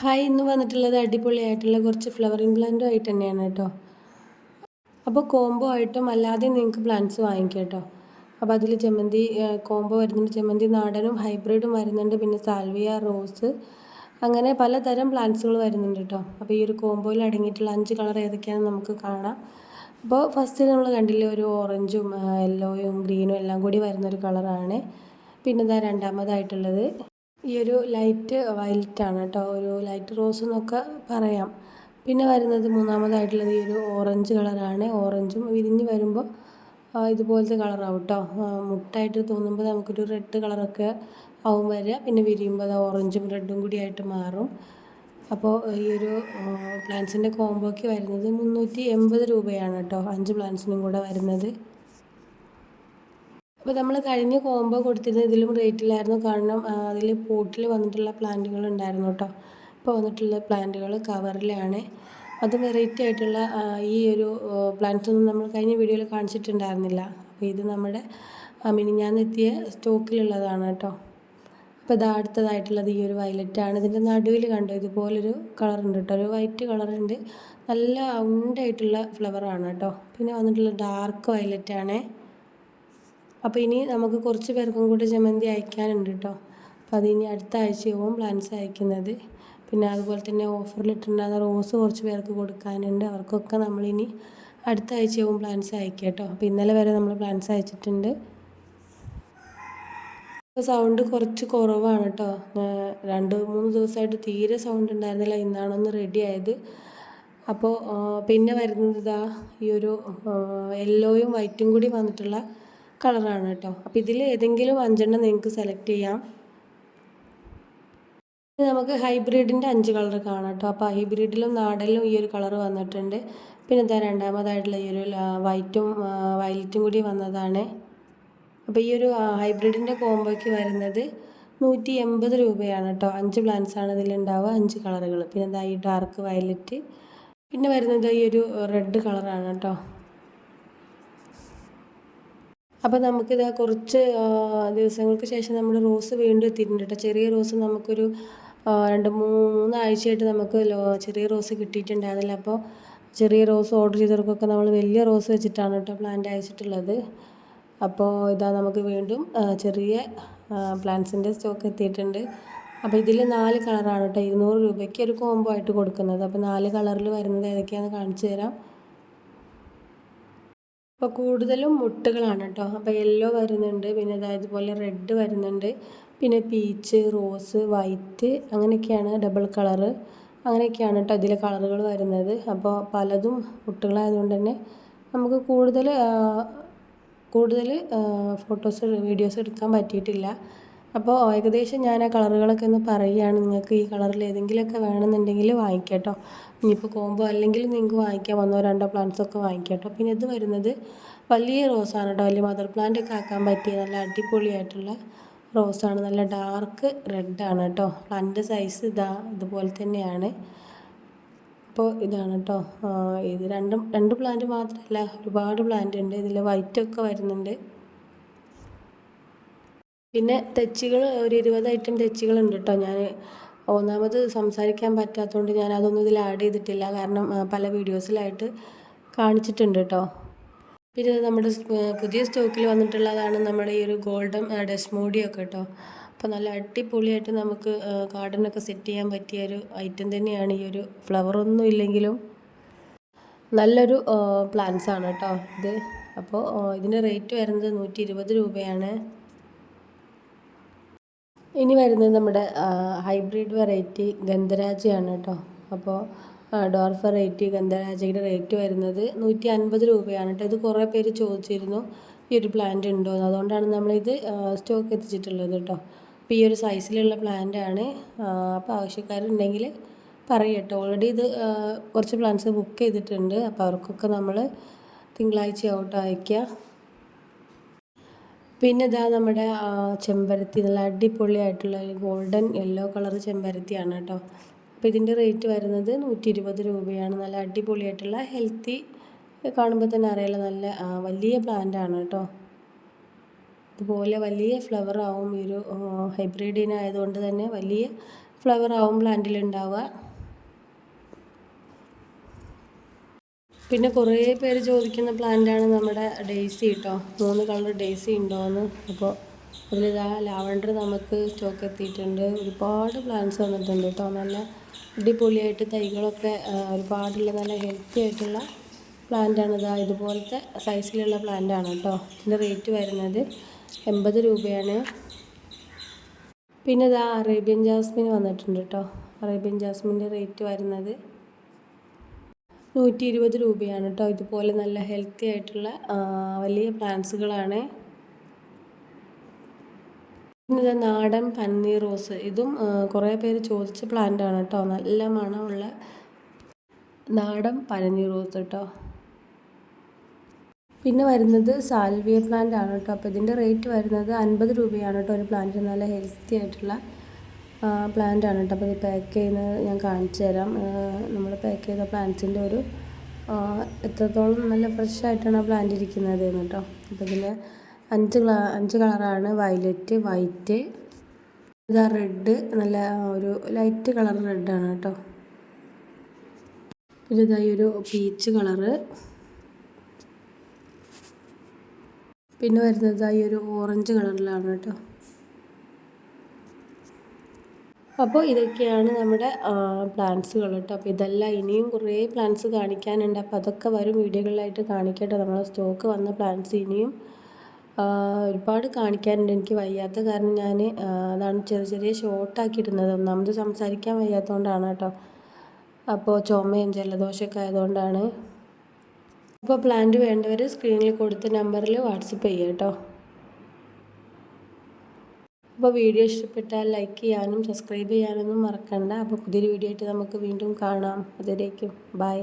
Hi ഇന്ന് വന്നിട്ടുള്ളത് അടിപൊളിയായിട്ടുള്ള കുറച്ച് ഫ്ലവറിങ് പ്ലാന്റും ആയിട്ട് തന്നെയാണ് കേട്ടോ. അപ്പോൾ കോംബോ ആയിട്ടും അല്ലാതെ നിങ്ങൾക്ക് പ്ലാന്റ്സ് വാങ്ങിക്കാം കേട്ടോ. അപ്പോൾ അതിൽ ജമന്തി കോംബോ വരുന്നുണ്ട്. ജമന്തി നാടനും ഹൈബ്രിഡും വരുന്നുണ്ട്. പിന്നെ സാൽവിയ റോസ് അങ്ങനെ പലതരം പ്ലാന്റ്സുകൾ വരുന്നുണ്ട് കേട്ടോ. അപ്പോൾ ഈ ഒരു കോംബോയിൽ അടങ്ങിയിട്ടുള്ള അഞ്ച് കളർ ഏതൊക്കെയാണെന്ന് നമുക്ക് കാണാം. അപ്പോൾ ഫസ്റ്റ് നമ്മൾ കണ്ടില്ലേ ഒരു ഓറഞ്ചും യെല്ലോയും ഗ്രീനും എല്ലാം കൂടി വരുന്നൊരു കളറാണ് പിന്നെ ഇതാ രണ്ടാമതായിട്ടുള്ളത്. ഈ ഒരു ലൈറ്റ് ആണ് കേട്ടോ. ഒരു ലൈറ്റ് റോസ് എന്നൊക്കെ പറയാം. പിന്നെ വരുന്നത് മൂന്നാമതായിട്ടുള്ളത് ഈ ഒരു ഓറഞ്ച് കളറാണ്. ഓറഞ്ചും വിരിഞ്ഞ് വരുമ്പോൾ ഇതുപോലത്തെ കളറാവും കേട്ടോ. മുട്ടായിട്ട് തോന്നുമ്പോൾ നമുക്കൊരു റെഡ് കളറൊക്കെ ആവും വരിക. പിന്നെ വിരിയുമ്പോൾ അത് ഓറഞ്ചും റെഡും കൂടി ആയിട്ട് മാറും. അപ്പോൾ ഈ ഒരു പ്ലാന്റ്സിന്റെ കോംബോയ്ക്ക് വരുന്നത് മുന്നൂറ്റി എൺപത് രൂപയാണ് കേട്ടോ. അഞ്ച് പ്ലാന്റ്സിനും കൂടെ വരുന്നത്. അപ്പോൾ നമ്മൾ കഴിഞ്ഞ കോംബോ കൊടുത്തിരുന്ന ഇതിലും റേറ്റിലായിരുന്നു കാരണം അതിൽ പോട്ടിൽ വന്നിട്ടുള്ള പ്ലാന്റുകൾ ഉണ്ടായിരുന്നു കേട്ടോ ഇപ്പോൾ വന്നിട്ടുള്ള പ്ലാന്റുകൾ കവറിലാണ് അത് വെറൈറ്റി ആയിട്ടുള്ള ഈ ഒരു പ്ലാന്റ്സ് ഒന്നും നമ്മൾ കഴിഞ്ഞ വീഡിയോയിൽ കാണിച്ചിട്ടുണ്ടായിരുന്നില്ല. അപ്പോൾ ഇത് നമ്മുടെ മിനിഞ്ഞാന്നെത്തിയ സ്റ്റോക്കിലുള്ളതാണ് കേട്ടോ അപ്പോൾ ഇതാ അടുത്തതായിട്ടുള്ളത് ഈ ഒരു വയലറ്റ് ആണ്. ഇതിന്റെ നടുവിൽ കണ്ടോ? ഇതുപോലൊരു കളർ ഉണ്ട് കേട്ടോ ഒരു വൈറ്റ് കളറുണ്ട് നല്ല ഉണ്ടായിട്ടുള്ള ഫ്ലവറാണ് കേട്ടോ പിന്നെ വന്നിട്ടുള്ള ഡാർക്ക് വയലറ്റ് ആണേ. അപ്പോൾ ഇനി നമുക്ക് കുറച്ച് പേർക്കും കൂടി ജമന്തി അയക്കാനുണ്ട് കേട്ടോ അപ്പോൾ അതിനി അടുത്ത ആഴ്ചയാവും പ്ലാൻസ് അയക്കുന്നത്. പിന്നെ അതുപോലെ തന്നെ ഓഫറിലിട്ടുണ്ടാകുന്ന റോസ് കുറച്ച് പേർക്ക് കൊടുക്കാനുണ്ട്. അവർക്കൊക്കെ നമ്മളിനി അടുത്ത ആഴ്ചയാവും പ്ലാൻസ് അയക്കുക കേട്ടോ അപ്പോൾ ഇന്നലെ വരെ നമ്മൾ പ്ലാൻസ് അയച്ചിട്ടുണ്ട്. ഇപ്പോൾ സൗണ്ട് കുറച്ച് കുറവാണ് കേട്ടോ രണ്ട് മൂന്ന് ദിവസമായിട്ട് തീരെ സൗണ്ട് ഉണ്ടായിരുന്നില്ല. ഇന്നാണൊന്ന് റെഡി ആയത്. അപ്പോൾ പിന്നെ വരുന്നത് ഇതാ ഈ ഒരു യെല്ലോയും വൈറ്റും കൂടി വന്നിട്ടുള്ള കളറാണ് കേട്ടോ. അപ്പോൾ ഇതിൽ ഏതെങ്കിലും അഞ്ചെണ്ണം നിങ്ങൾക്ക് സെലക്ട് ചെയ്യാം. നമുക്ക് ഹൈബ്രിഡിന്റെ അഞ്ച് കളർ കാണാം കേട്ടോ. അപ്പോൾ ഹൈബ്രിഡിലും നാടനിലും ഈ ഒരു കളർ വന്നിട്ടുണ്ട്. പിന്നെ എന്താ രണ്ടാമതായിട്ടുള്ള ഈ ഒരു വൈറ്റും വയലറ്റും കൂടി വന്നതാണ്. അപ്പോൾ ഈ ഒരു ഹൈബ്രിഡിന്റെ കോംബോയ്ക്ക് വരുന്നത് നൂറ്റി എൺപത് രൂപയാണ് കേട്ടോ. അഞ്ച് പ്ലാന്റ്സ് ആണ് ഇതിലുണ്ടാവുക അഞ്ച് കളറുകൾ പിന്നെ എന്താ ഈ ഡാർക്ക് വയലറ്റ് പിന്നെ വരുന്നത് ഈ ഒരു റെഡ് കളറാണ് കേട്ടോ. അപ്പോൾ നമുക്കിത് കുറച്ച് ദിവസങ്ങൾക്ക് ശേഷം നമ്മൾ റോസ് വീണ്ടും എത്തിയിട്ടുണ്ട് കേട്ടോ ചെറിയ റോസ് നമുക്കൊരു രണ്ട് മൂന്നാഴ്ചയായിട്ട് നമുക്ക് ചെറിയ റോസ് കിട്ടിയിട്ടുണ്ടായിരുന്നില്ല. അപ്പോൾ ചെറിയ റോസ് ഓർഡർ ചെയ്തവർക്കൊക്കെ നമ്മൾ വലിയ റോസ് വെച്ചിട്ടാണ് കേട്ടോ പ്ലാന്റ് അയച്ചിട്ടുള്ളത്. അപ്പോൾ ഇതാ നമുക്ക് വീണ്ടും ചെറിയ പ്ലാന്റ്സിന്റെ സ്റ്റോക്ക് എത്തിയിട്ടുണ്ട്. അപ്പോൾ ഇതിൽ നാല് കളറാണ് കേട്ടോ ഇരുന്നൂറ് രൂപയ്ക്ക് ഒരു കോംബോ ആയിട്ട് കൊടുക്കുന്നത്. അപ്പോൾ നാല് കളറിൽ വരുന്നത് ഏതൊക്കെയാണെന്ന് കാണിച്ചു തരാം. അപ്പോൾ കൂടുതലും മുട്ടുകളാണ് കേട്ടോ. അപ്പോൾ യെല്ലോ വരുന്നുണ്ട് പിന്നെ അതായത് പോലെ റെഡ് വരുന്നുണ്ട്. പിന്നെ പീച്ച് റോസ് വൈറ്റ് അങ്ങനെയൊക്കെയാണ് ഡബിൾ കളറ് അങ്ങനെയൊക്കെയാണ് കേട്ടോ ഇതിലെ കളറുകൾ വരുന്നത്. അപ്പോൾ പലതും മുട്ടുകളായതുകൊണ്ട് തന്നെ നമുക്ക് കൂടുതൽ കൂടുതൽ ഫോട്ടോസ് വീഡിയോസ് എടുക്കാൻ പറ്റിയിട്ടില്ല. അപ്പോൾ ഏകദേശം ഞാൻ ആ കളറുകളൊക്കെ ഒന്ന് പറയുകയാണ്. നിങ്ങൾക്ക് ഈ കളറിൽ ഏതെങ്കിലുമൊക്കെ വേണമെന്നുണ്ടെങ്കിൽ വാങ്ങിക്കട്ടോ. കേട്ടോ ഇനിയിപ്പോൾ കോമ്പോ അല്ലെങ്കിൽ നിങ്ങൾക്ക് വാങ്ങിക്കാം ഒന്നോ രണ്ടോ പ്ലാന്റ്സ് ഒക്കെ വാങ്ങിക്കാം കേട്ടോ പിന്നെ ഇത് വരുന്നത് വലിയ റോസാണ് കേട്ടോ വലിയ മദർ പ്ലാന്റ് ഒക്കെ ആക്കാൻ പറ്റിയ നല്ല അടിപൊളിയായിട്ടുള്ള റോസാണ് നല്ല ഡാർക്ക് റെഡാണ് കേട്ടോ പ്ലാന്റ് സൈസ് ഇതാ ഇതുപോലെ തന്നെയാണ്. അപ്പോൾ ഇതാണ് കേട്ടോ ഇത് രണ്ടും രണ്ട് പ്ലാന്റ് മാത്രമല്ല ഒരുപാട് പ്ലാന്റ് ഉണ്ട്. ഇതിൽ വൈറ്റൊക്കെ വരുന്നുണ്ട്. പിന്നെ തെച്ചികൾ ഒരു ഇരുപത് ഐറ്റം തെച്ചികൾ ഉണ്ട് കേട്ടോ ഞാൻ ഒന്നാമത് സംസാരിക്കാൻ പറ്റാത്തതുകൊണ്ട് ഞാൻ അതൊന്നും ഇതിൽ ആഡ് ചെയ്തിട്ടില്ല. കാരണം പല വീഡിയോസിലായിട്ട് കാണിച്ചിട്ടുണ്ട് കേട്ടോ പിന്നെ നമ്മുടെ പുതിയ സ്റ്റോക്കിൽ വന്നിട്ടുള്ളതാണ് നമ്മുടെ ഈ ഒരു ഗോൾഡൻ ഡെസ്മോഡിയൊക്കെ കേട്ടോ അപ്പോൾ നല്ല അടിപൊളിയായിട്ട് നമുക്ക് ഗാർഡനൊക്കെ സെറ്റ് ചെയ്യാൻ പറ്റിയ ഒരു ഐറ്റം തന്നെയാണ് ഈ ഒരു ഫ്ലവറൊന്നും ഇല്ലെങ്കിലും. നല്ലൊരു പ്ലാന്റ്സാണ് കേട്ടോ ഇത്. അപ്പോൾ ഇതിന്റെ റേറ്റ് വരുന്നത് നൂറ്റി രൂപയാണ്. ഇനി വരുന്നത് നമ്മുടെ ഹൈബ്രിഡ് വെറൈറ്റി ഗന്ധരാജയാണ് കേട്ടോ. അപ്പോൾ ഡോർഫ് വെറൈറ്റി ഗന്ധരാജയുടെ റേറ്റ് വരുന്നത് നൂറ്റി അൻപത് രൂപയാണ് കേട്ടോ. ഇത് കുറേ പേര് ചോദിച്ചിരുന്നു ഈ ഒരു പ്ലാന്റ് ഉണ്ടോ എന്ന്. അതുകൊണ്ടാണ് നമ്മളിത് സ്റ്റോക്ക് എത്തിച്ചിട്ടുള്ളത് കേട്ടോ. അപ്പോൾ ഈ ഒരു സൈസിലുള്ള പ്ലാന്റ് ആണ് അപ്പോൾ ആവശ്യക്കാരുണ്ടെങ്കിൽ പറയട്ടോ ഓൾറെഡി ഇത് കുറച്ച് പ്ലാന്റ്സ് ബുക്ക് ചെയ്തിട്ടുണ്ട്. അപ്പോൾ അവർക്കൊക്കെ നമ്മൾ തിങ്കളാഴ്ച ഔട്ട് അയക്കുക പിന്നെ ഇതാ നമ്മുടെ ചെമ്പരത്തി നല്ല അടിപൊളിയായിട്ടുള്ള ഗോൾഡൻ യെല്ലോ കളർ ചെമ്പരത്തിയാണ് കേട്ടോ. അപ്പോൾ ഇതിന്റെ റേറ്റ് വരുന്നത് നൂറ്റി ഇരുപത് രൂപയാണ്. നല്ല അടിപൊളിയായിട്ടുള്ള ഹെൽത്തി കാണുമ്പോൾ തന്നെ അറിയാലോ നല്ല വലിയ പ്ലാന്റ് ആണ് കേട്ടോ. ഇതുപോലെ വലിയ ഫ്ലവർ ആവും ഈ ഒരു ഹൈബ്രിഡിനായതുകൊണ്ട് തന്നെ വലിയ ഫ്ലവർ ആവും പ്ലാന്റിൽ പിന്നെ കുറേ പേര് ചോദിക്കുന്ന പ്ലാന്റാണ് നമ്മുടെ ഡെയ്സി കേട്ടോ മൂന്ന് കളർ ഡെയ്സി ഉണ്ടോയെന്ന് അപ്പോൾ അതിലിതാ ലാവണ്ടർ നമുക്ക് സ്റ്റോക്ക് എത്തിയിട്ടുണ്ട്. ഒരുപാട് പ്ലാന്റ്സ് വന്നിട്ടുണ്ട് കേട്ടോ നല്ല അടിപൊളിയായിട്ട് തൈകളൊക്കെ ഒരുപാടുള്ള നല്ല ഹെൽത്തി ആയിട്ടുള്ള പ്ലാന്റാണ് ഇതാ. ഇതുപോലത്തെ സൈസിലുള്ള പ്ലാന്റാണ് കേട്ടോ ഇതിന്റെ റേറ്റ് വരുന്നത് എൺപത് രൂപയാണ്. പിന്നെ ഇതാ അറേബ്യൻ ജാസ്മിൻ വന്നിട്ടുണ്ട് കേട്ടോ അറേബ്യൻ ജാസ്മിന്റെ റേറ്റ് വരുന്നത് നൂറ്റി ഇരുപത് രൂപയാണ് കേട്ടോ ഇതുപോലെ നല്ല ഹെൽത്തി ആയിട്ടുള്ള വലിയ പ്ലാന്റ്സുകളാണ് പിന്നെ നാടൻ പന്നീർ റോസ്. ഇതും കുറേ പേര് ചോദിച്ച പ്ലാന്റ് ആണ് കേട്ടോ നല്ല മണമുള്ള നാടൻ പനനീർ റോസ് കേട്ടോ പിന്നെ വരുന്നത് സാൽവിയ പ്ലാന്റ് ആണ് കേട്ടോ അപ്പോൾ ഇതിന്റെ റേറ്റ് വരുന്നത് അൻപത് രൂപയാണ് കേട്ടോ ഒരു പ്ലാന്റ് നല്ല ഹെൽത്തി ആയിട്ടുള്ള പ്ലാന്റ് ആണ് കേട്ടോ അപ്പോൾ ഇത് പാക്ക് ചെയ്യുന്നത് ഞാൻ കാണിച്ചു തരാം. നമ്മൾ പാക്ക് ചെയ്ത പ്ലാന്റ്സിന്റെ ഒരു എത്രത്തോളം നല്ല ഫ്രഷ് ആയിട്ടാണ് ആ പ്ലാന്റ് ഇരിക്കുന്നത് എന്ന് കേട്ടോ അപ്പോൾ ഇതിൽ അഞ്ച് അഞ്ച് കളറാണ് വയലറ്റ് വൈറ്റ് ഇതാ റെഡ് നല്ല ഒരു ലൈറ്റ് കളർ റെഡാണ് കേട്ടോ പിന്നെ ഇതായി ഒരു പീച്ച് കളറ് പിന്നെ വരുന്നത് വരുന്നതായി ഒരു ഓറഞ്ച് കളറിലാണ് കേട്ടോ അപ്പോൾ ഇതൊക്കെയാണ് നമ്മുടെ പ്ലാന്റ്സുകൾ കേട്ടോ. അപ്പോൾ ഇതെല്ലാം ഇനിയും കുറേ പ്ലാന്റ്സ് കാണിക്കാനുണ്ട്. അപ്പോൾ അതൊക്കെ വരും വീഡിയോകളിലായിട്ട് കാണിക്കട്ടെ. നമ്മളെ സ്റ്റോക്ക് വന്ന പ്ലാന്റ്സ് ഇനിയും ഒരുപാട് കാണിക്കാനുണ്ട്. എനിക്ക് വയ്യാത്ത കാരണം ഞാൻ അതാണ് ചെറിയ ചെറിയ ഷോർട്ടാക്കി ഒന്നാമത് സംസാരിക്കാൻ വയ്യാത്തതുകൊണ്ടാണ് കേട്ടോ. അപ്പോൾ ചുമയും ജലദോഷമൊക്കെ ആയതുകൊണ്ടാണ്. അപ്പോൾ പ്ലാന്റ് വേണ്ടവർ സ്ക്രീനിൽ കൊടുത്ത നമ്പറിൽ വാട്സപ്പ് ചെയ്യാം കേട്ടോ. അപ്പോൾ വീഡിയോ ഇഷ്ടപ്പെട്ടാൽ ലൈക്ക് ചെയ്യാനും സബ്സ്ക്രൈബ് ചെയ്യാനൊന്നും മറക്കണ്ട. അപ്പോൾ പുതിയൊരു വീഡിയോ ആയിട്ട് നമുക്ക് വീണ്ടും കാണാം. അതുവരേക്കും. ബൈ.